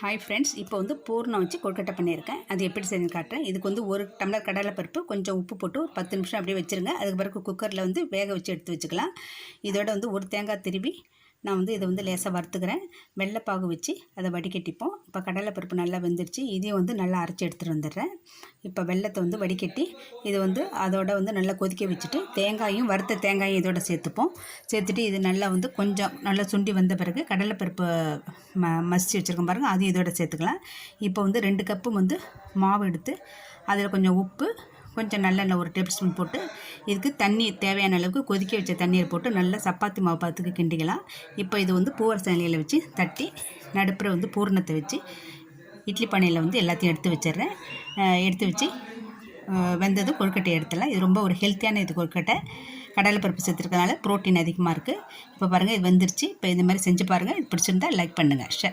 Hi friends இப்போ வந்து பூர்ணம் வச்சு கொழுக்கட்டை பண்ணியிருக்கேன். அது எப்படி செஞ்சு காட்டுறேன். இதுக்கு வந்து ஒரு டம்ளர் கடலைப்பருப்பு கொஞ்சம் உப்பு போட்டு ஒரு பத்து நிமிஷம் அப்படியே வச்சுருங்க. அதுக்கு பிறகு குக்கரில் வந்து வேக வச்சு எடுத்து வச்சுக்கலாம். இதோட வந்து ஒரு தேங்காய் திருவி நான் வந்து இதை வந்து லேசாக வறுத்துக்கிறேன். வெள்ளைப்பாகு வச்சு அதை வடிகட்டிப்போம். இப்போ கடலைப்பருப்பு நல்லா வெந்துருச்சு. இதையும் வந்து நல்லா அரைச்சி எடுத்துகிட்டு வந்துடுறேன். இப்போ வெள்ளத்தை வந்து வடிகட்டி இது வந்து அதோட வந்து நல்லா கொதிக்க வச்சுட்டு தேங்காயும் வறுத்த தேங்காயும் இதோட சேர்த்துப்போம். சேர்த்துட்டு இது நல்லா வந்து கொஞ்சம் நல்லா சுண்டி வந்த பிறகு கடலைப்பருப்பு ம மசிச்சு வச்சுருக்கோம் பாருங்கள் அதையும் இதோட சேர்த்துக்கலாம். இப்போ வந்து ரெண்டு கப்பு வந்து மாவு எடுத்து அதில் கொஞ்சம் உப்பு கொஞ்சம் நல்லெண்ணெய் ஒரு டேபிள் ஸ்பூன் போட்டு இதுக்கு தண்ணி தேவையான அளவுக்கு கொதிக்க வச்ச தண்ணீர் போட்டு நல்லா சப்பாத்தி மாவு பார்த்துக்கு கிண்டிக்கலாம். இப்போ இது வந்து பூவர் நிலையில் வச்சு தட்டி நடுப்புற வந்து பூரணத்தை வச்சு இட்லி பானையில் வந்து எல்லாத்தையும் எடுத்து வச்சிடுறேன். எடுத்து வச்சு வெந்தது வெந்ததும் கொழுக்கட்டை எடுத்துடலாம். இது ரொம்ப ஒரு ஹெல்த்தியான இது கொழுக்கட்டை. கடலைப்பருப்பு சேர்த்துருக்கனால ப்ரோட்டீன் அதிகமாக இருக்குது இப்போ பாருங்கள் இது வந்துருச்சு. இப்போ இந்த மாதிரி செஞ்சு பாருங்கள் இது பிடிச்சிருந்தா லைக் பண்ணுங்கள் ஷே